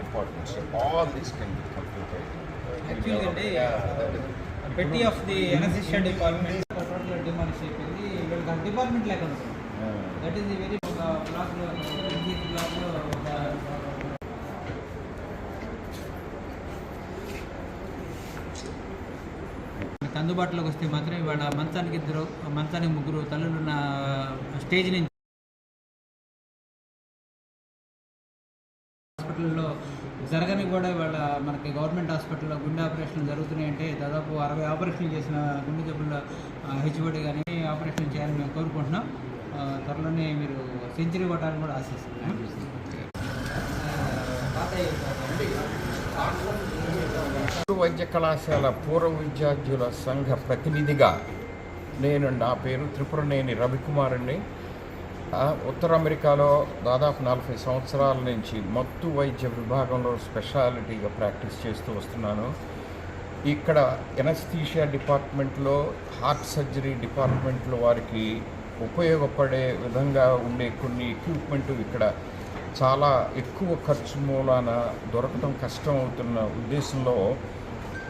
departments. So all this can be completed. Actually, the day- yeah, that is- పెట్టి of the department total demolish అయిపోయింది వీళ్ళకి department లేకుండా Yeah. That is very ఒక బ్లాక్లో బ్లాక్లో అందుబాటులోకి వస్తే మాత్రం ఇవాళ మంచానికి ఇద్దరు మంచానికి ముగ్గురు తల్లులు ఉన్న స్టేజ్ నుంచి హాస్పిటల్లో జరగని కూడా ఇవాళ మనకి గవర్నమెంట్ హాస్పిటల్లో గుండె ఆపరేషన్లు జరుగుతున్నాయంటే దాదాపు అరవై ఆపరేషన్లు చేసిన గుండె జబ్బుల హెచ్ఓడి కానీ ఆపరేషన్ చేయాలని మేము కోరుకుంటున్నాం. త్వరలోనే మీరు సెంచరీ కొట్టాలని కూడా ఆశిస్తున్నాం. వైద్య కళాశాల పూర్వ విద్యార్థుల సంఘ ప్రతినిధిగా నేను నా పేరు త్రిపురనేని రవికుమారుని ఉత్తర అమెరికాలో దాదాపు నలభై సంవత్సరాల నుంచి మత్తు వైద్య విభాగంలో స్పెషాలిటీగా ప్రాక్టీస్ చేస్తూ వస్తున్నాను. ఇక్కడ ఎనస్థీషియా డిపార్ట్మెంట్లో హార్ట్ సర్జరీ డిపార్ట్మెంట్లో వారికి ఉపయోగపడే విధంగా ఉండే కొన్ని ఎక్విప్మెంట్ ఇక్కడ చాలా ఎక్కువ ఖర్చు మూలాన దొరకడం కష్టం అవుతున్న ఉద్దేశంలో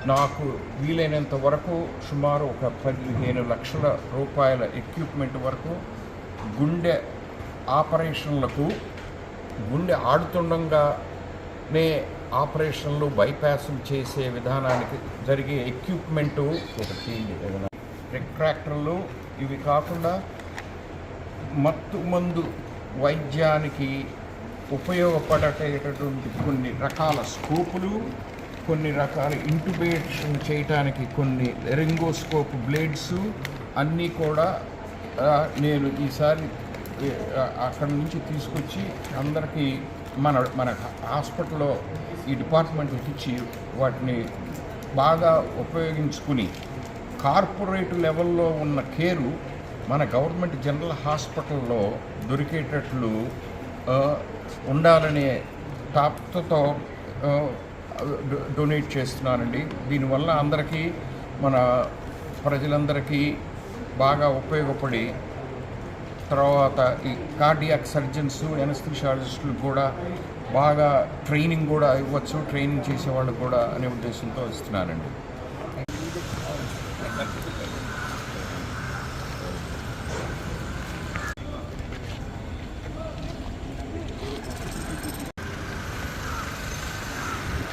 నాకు వీలైనంత వరకు సుమారు ఒక పదిహేను లక్షల రూపాయల ఎక్విప్మెంట్ వరకు గుండె ఆపరేషన్లకు గుండె ఆడుతుండగానే ఆపరేషన్లు బైపాస్లు చేసే విధానానికి జరిగే ఎక్విప్మెంటు ఒకటి రిక్రాక్టర్లు ఇవి కాకుండా మత్తు మందు వైద్యానికి ఉపయోగపడేటటువంటి కొన్ని రకాల స్కోపులు కొన్ని రకాల ఇంటుబేషన్ చేయటానికి కొన్ని రెంగోస్కోప్ బ్లేడ్స్ అన్నీ కూడా నేను ఈసారి అక్కడి నుంచి తీసుకొచ్చి అందరికీ మన మన హాస్పిటల్లో ఈ డిపార్ట్మెంట్ ఇచ్చి వాటిని బాగా ఉపయోగించుకుని కార్పొరేట్ లెవెల్లో ఉన్న కేరు మన గవర్నమెంట్ జనరల్ హాస్పిటల్లో దొరికేటట్లు ఉండాలనే తాప్తతో డొనేట్ చేస్తున్నానండి దీనివల్ల అందరికీ మన ప్రజలందరికీ బాగా ఉపయోగపడి తర్వాత ఈ కార్డియాక్ సర్జన్స్ ఎనస్థిషాలజిస్టులు కూడా బాగా ట్రైనింగ్ కూడా ఇవ్వచ్చు ట్రైనింగ్ చేసే వాళ్ళు కూడా అనే ఉద్దేశంతో ఇస్తున్నానండి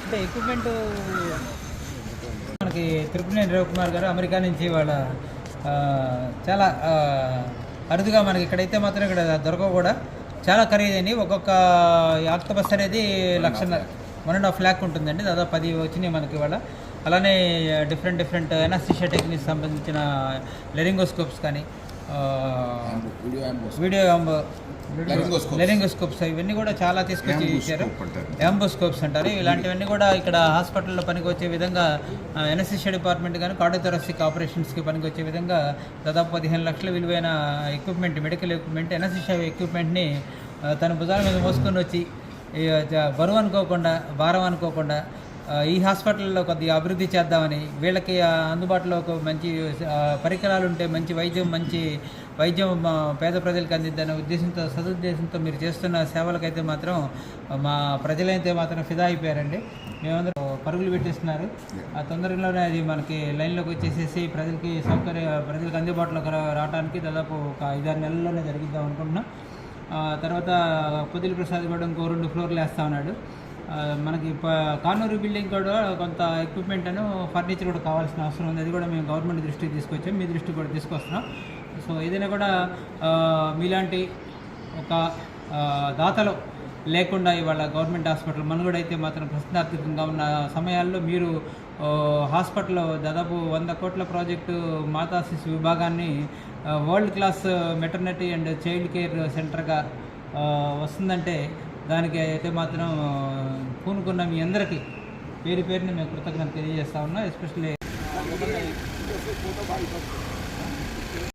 అంటే ఎక్విప్మెంట్ మనకి తిరుపతి రవికుమార్ గారు అమెరికా నుంచి వాళ్ళ చాలా అరుదుగా మనకి ఇక్కడైతే మాత్రం ఇక్కడ దొరకవు కూడా. చాలా ఖరీదైనవి. ఒక్కొక్క ఆక్టోపస్ అనేది లక్ష వన్ అండ్ హాఫ్ ల్యాక్ ఉంటుందండి. దాదాపు పది వచ్చినాయి మనకి ఇవాళ. అలానే డిఫరెంట్ డిఫరెంట్ ఎనాస్థిషియా టెక్నిక్స్ సంబంధించిన లెరింగోస్కోప్స్ కానీ వీడియో లెరింగోస్కోప్స్ ఇవన్నీ కూడా చాలా తీసుకొచ్చి ఇచ్చారు. యాంబోస్కోప్స్ అంటారు. ఇలాంటివన్నీ కూడా ఇక్కడ హాస్పిటల్లో పనికి వచ్చే విధంగా ఎన్ఎస్ఎస్ఏ డిపార్ట్మెంట్ కానీ కార్డియోథొరాసిక్ ఆపరేషన్స్కి పనికి వచ్చే విధంగా దాదాపు పదిహేను లక్షల విలువైన ఎక్విప్మెంట్ మెడికల్ ఎక్విప్మెంట్ ఎన్ఎస్ఎస్ఏ ఎక్విప్మెంట్ని తన భుజాల మీద మోసుకొని వచ్చి బరువు అనుకోకుండా భారం అనుకోకుండా ఈ హాస్పిటల్లో కొద్దిగా అభివృద్ధి చేద్దామని వీళ్ళకి అందుబాటులో ఒక మంచి పరికరాలు ఉంటే మంచి వైద్యం మంచి వైద్యం మా పేద ప్రజలకు అందిద్దనే ఉద్దేశంతో సదుద్దేశంతో మీరు చేస్తున్న సేవలకైతే మాత్రం మా ప్రజలైతే మాత్రం ఫిదా అయిపోయారండి. మేమందరూ పరుగులు పెట్టేస్తున్నారు. ఆ తొందరలోనే అది మనకి లైన్లోకి వచ్చేసేసి ప్రజలకి సౌకర్య ప్రజలకు అందుబాటులోకి రావడానికి దాదాపు ఒక ఐదారు నెలల్లోనే జరిగిద్దాం అనుకుంటున్నాం. తర్వాత పొదిలి ప్రసాద్ కూడా ఇంకో రెండు ఫ్లోర్లు వేస్తా ఉన్నాడు. మనకి కానూరు బిల్డింగ్ కూడా కొంత ఎక్విప్మెంట్ అను ఫర్నిచర్ కూడా కావాల్సిన అవసరం ఉంది. అది కూడా మేము గవర్నమెంట్ దృష్టికి తీసుకొచ్చాం. మీ దృష్టికి కూడా తీసుకొస్తున్నాం. సో ఏదైనా కూడా మీలాంటి ఒక దాతలు లేకుండా ఇవాళ గవర్నమెంట్ హాస్పిటల్ మనుగడైతే అయితే మాత్రం ప్రశ్నార్థకంగా ఉన్న సమయాల్లో మీరు హాస్పిటల్లో దాదాపు వంద కోట్ల ప్రాజెక్టు మాతా శిశు విభాగాన్ని world class maternity and child care సెంటర్గా వస్తుందంటే దానికి అయితే మాత్రం పూనుకున్న మీ అందరికీ పేరు పేరుని మేము కృతజ్ఞత తెలియజేస్తా ఉన్నాం ఎస్పెషల్లీ